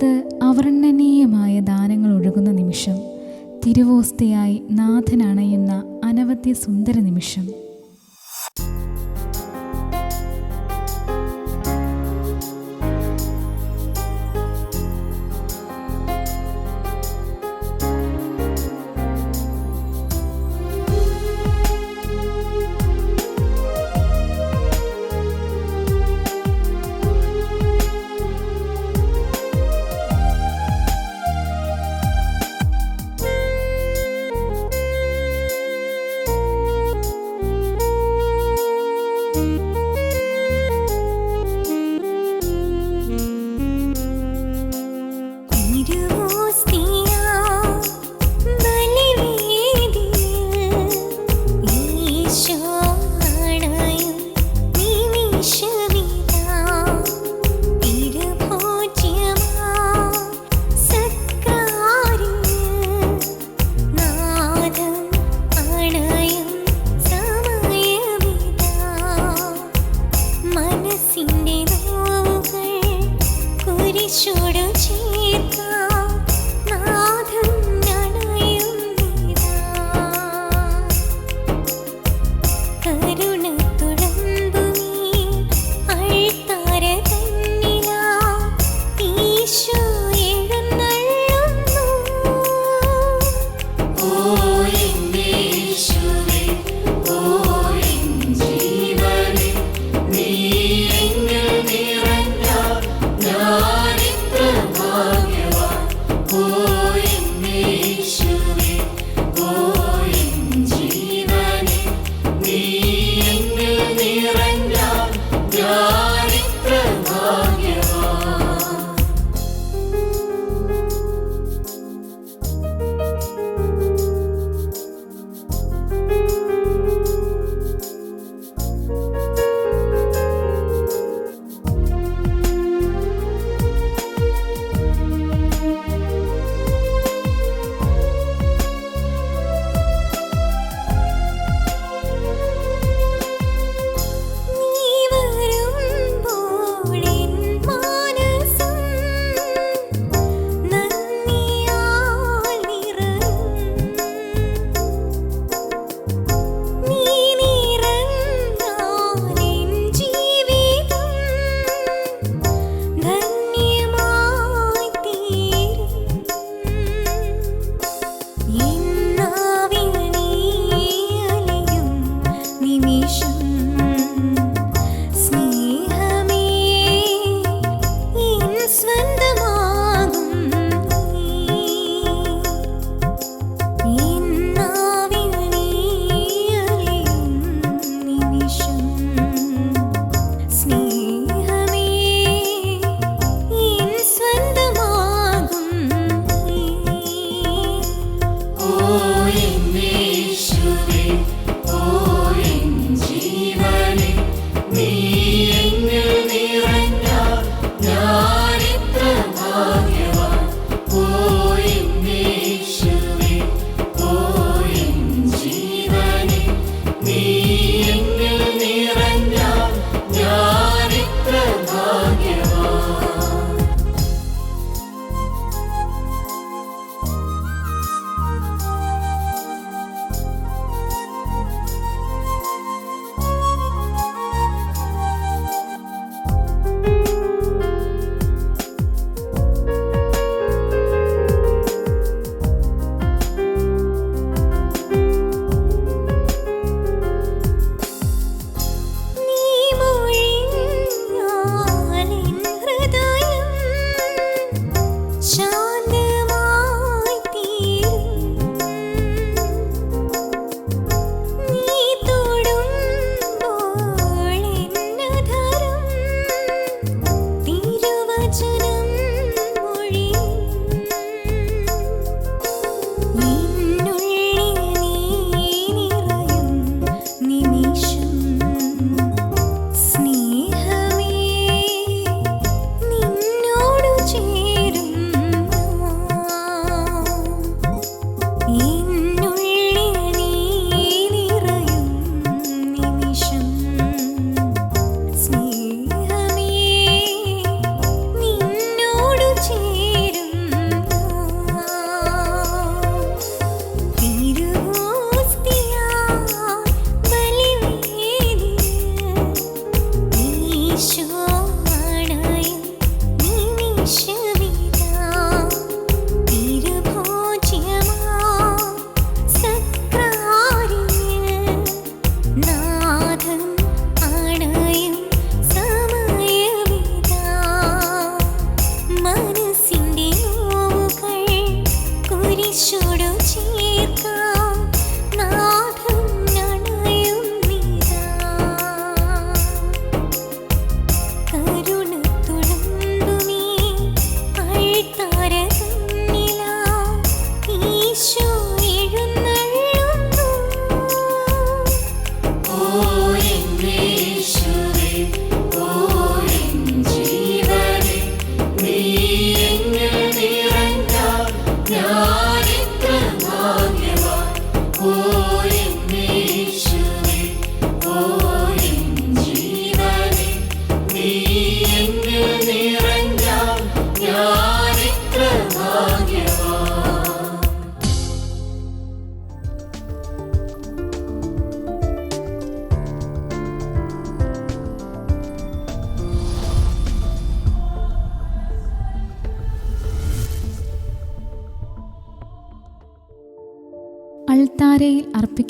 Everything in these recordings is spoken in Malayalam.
ഇത് അവർണനീയമായ ദാനങ്ങൾ ഒഴുകുന്ന നിമിഷം തിരുവോസ്തയായി നാഥൻ അണയുന്ന അനവധ്യ സുന്ദര നിമിഷം.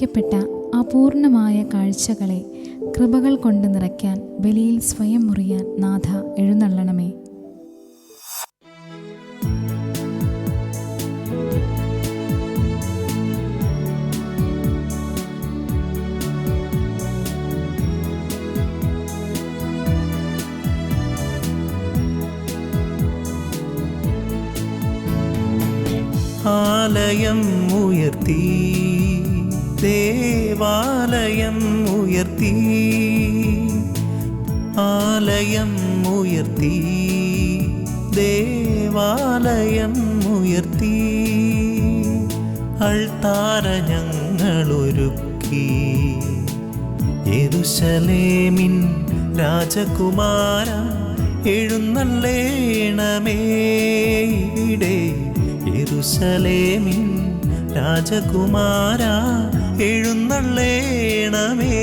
അർപ്പിക്കപ്പെട്ട അപൂർണമായ കാഴ്ചകളെ കൃപകൾ കൊണ്ട് നിറയ്ക്കാൻ ബലിയിൽ സ്വയം മുറിയാൻ നാഥ എഴുന്നള്ളണമേ. ആലയം ഉയർത്തി ദേവാലയം ഉയർത്തി. ആലയം ഉയർത്തി. ദേവാലയം ഉയർത്തി. അൾത്താര ഞങ്ങളൊരുക്കി യെരുശലേമിൻ രാജകുമാര എഴുന്നള്ളേണമേ. ഇവിടെ യെരുശലേമിൻ രാജകുമാര എഴുന്നള്ളേണമേ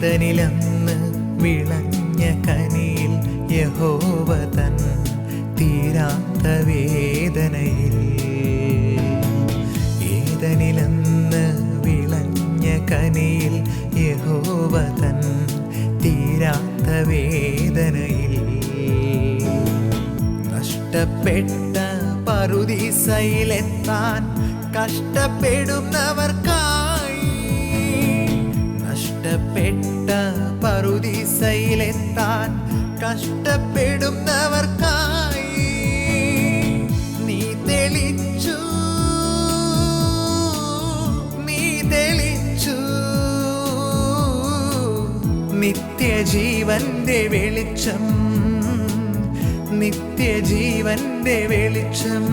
ഏതനിലന്ന് വിളഞ്ഞ കനിയിൽ യഹോവ തൻ തീരാത്ത വേദനയിൽ. ഏതനിലന്ന് വിളഞ്ഞ കനിയിൽ യഹോവ തൻ തീരാത്ത വേദനയിൽ. നഷ്ടപ്പെട്ട പറുദീസയിലെത്താൻ കഷ്ടപ്പെടുന്നവർക്കായി പറുദീസയിലെത്താൻ കഷ്ടപ്പെടുന്നവർക്കായി നീ തെളിച്ചു. നീ തെളിച്ചു. നിത്യജീവന്റെ വെളിച്ചം. നിത്യജീവന്റെ വെളിച്ചം.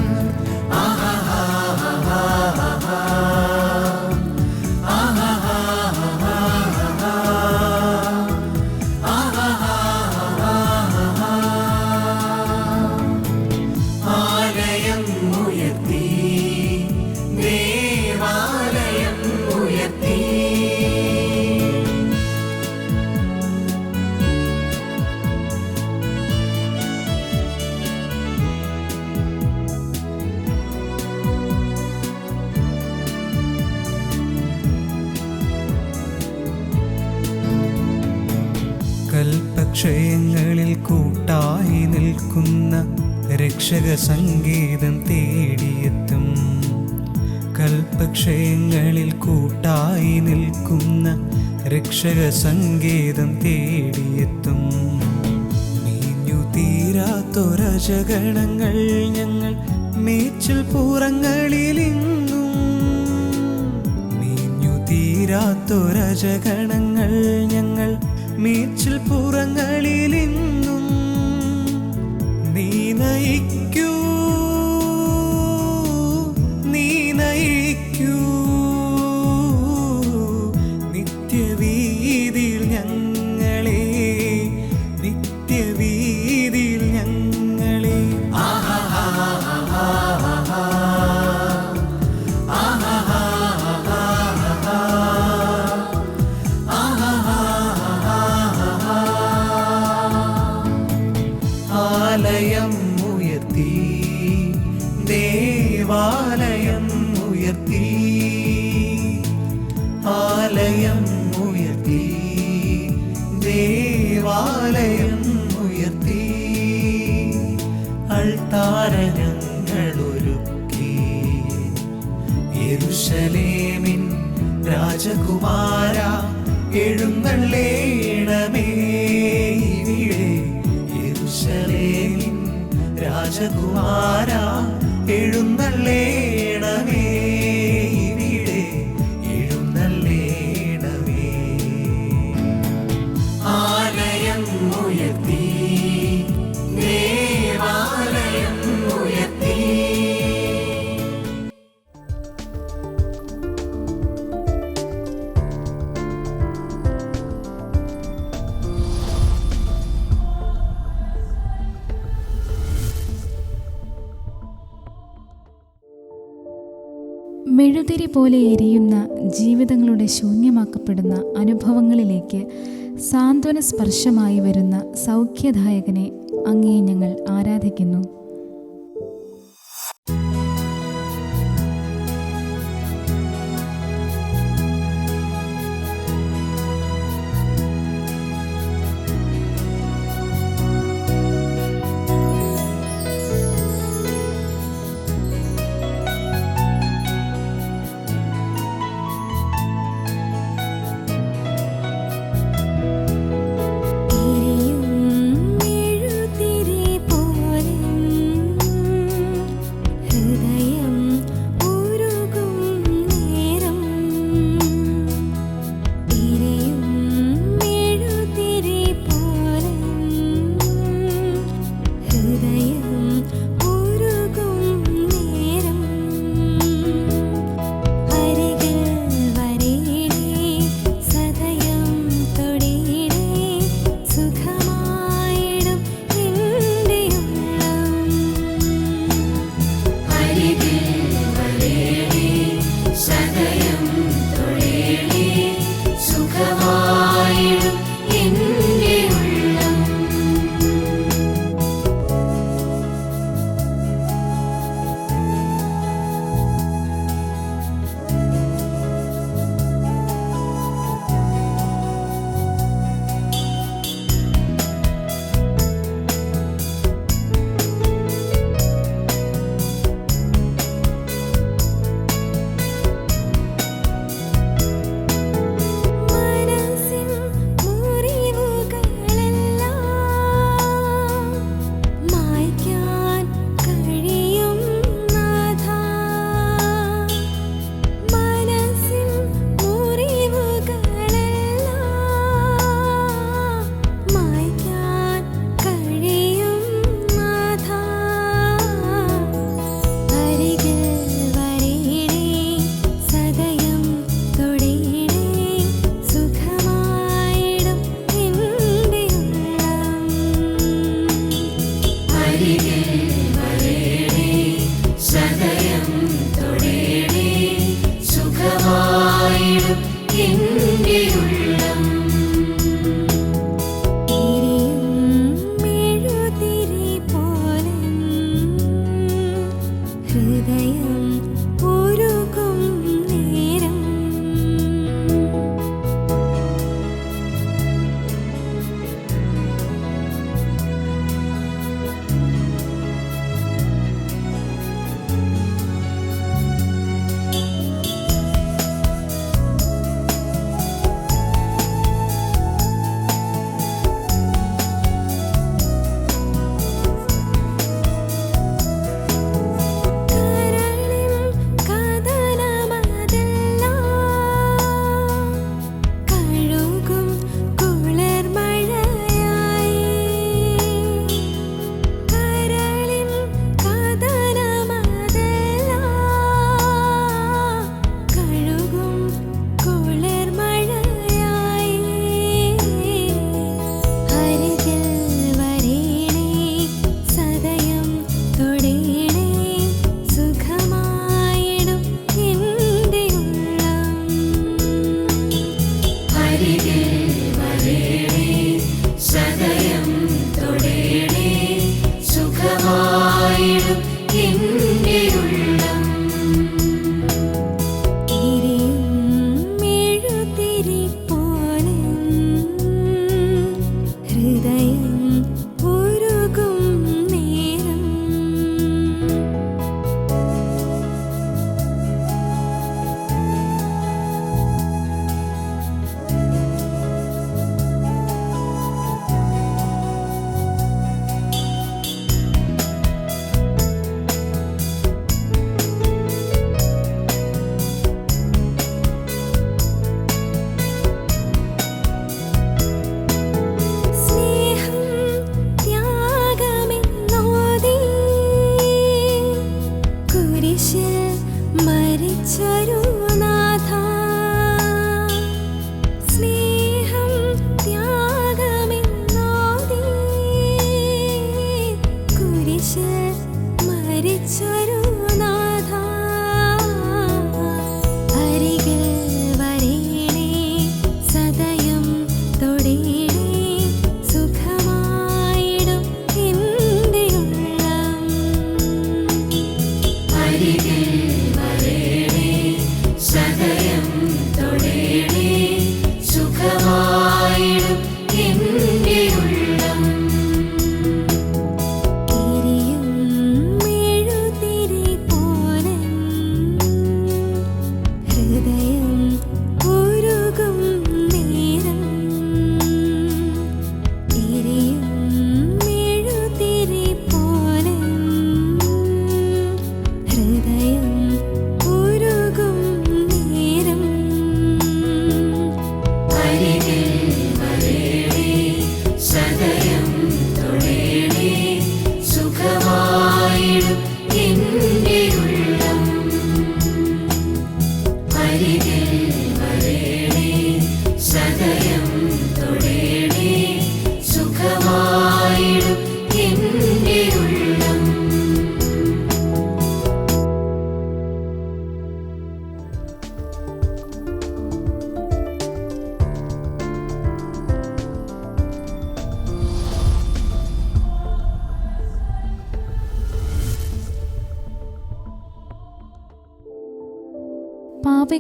ആലയം കൽപ്പക്ഷയങ്ങളിൽ കൂട്ടായി നിൽക്കുന്ന രക്ഷക സംഗീതം തേടിയെത്തും. കൽപ്പക്ഷയങ്ങളിൽ കൂട്ടായി നിൽക്കുന്ന രക്ഷക സംഗീതം തേടിയെത്തും. മീഞ്ഞു തീരാത്തൊരജഗണങ്ങൾ ഞങ്ങൾ മേച്ചിൽ പൂറങ്ങളിലിങ്ങും. മീഞ്ഞു തീരാത്തൊരജഗണങ്ങൾ ഞങ്ങൾ മേച്ചിൽ പുറങ്ങളിലിന്നും നീ നയിക്കൂ നീ നയിക്കൂ. നിത്യവീതിയിൽ ഞങ്ങളെ നിത്യവീതിയിൽ ഞങ്ങളെ എഴുന്നള്ളേണമേ രാജകുമാര എഴുന്നള്ളേ പോലെ എരിയുന്ന ജീവിതങ്ങളുടെ ശൂന്യമാക്കപ്പെടുന്ന അനുഭവങ്ങളിലേക്ക് സാന്ത്വന സ്പർശമായി വരുന്ന സൗഖ്യദായകനെ അങ്ങേ ഞങ്ങൾ ആരാധിക്കുന്നു.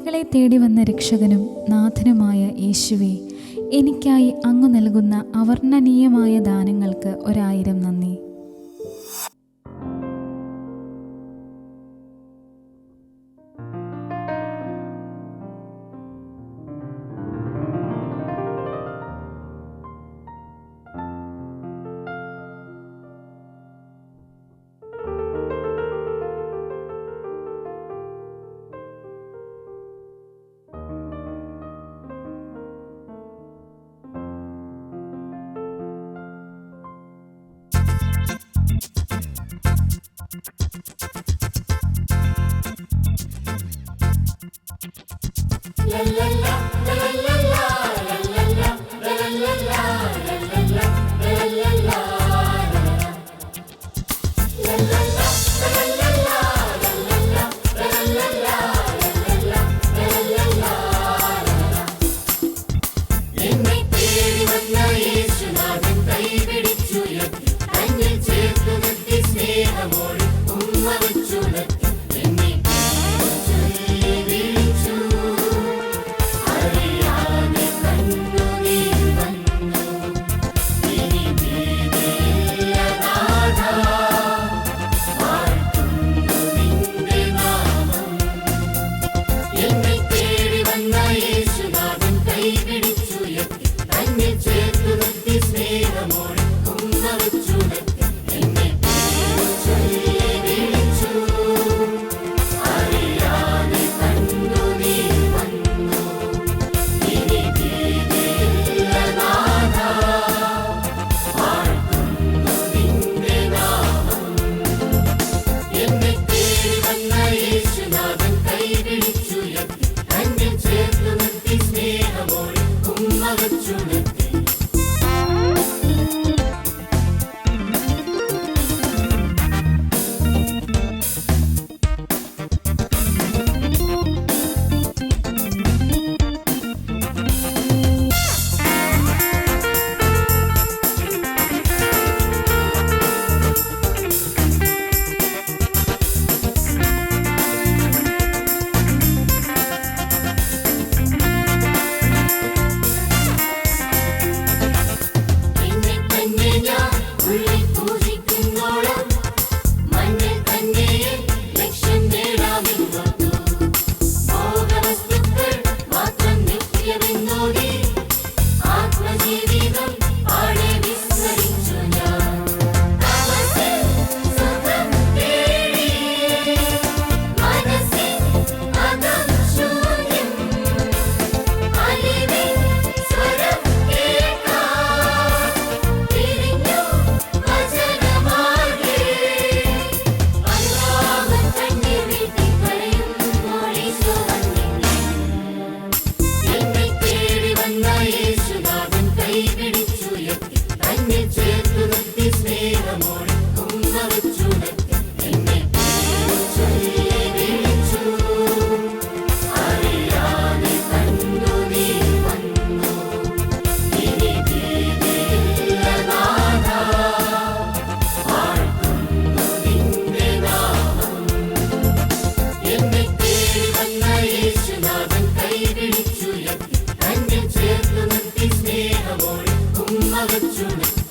പാപികളെ തേടി വന്ന രക്ഷകനും നാഥനുമായ യേശുവെ എനിക്കായി അങ്ങ് നൽകുന്ന അവർണനീയമായ ദാനങ്ങൾക്ക് ഒരായിരം നന്ദി. La la la what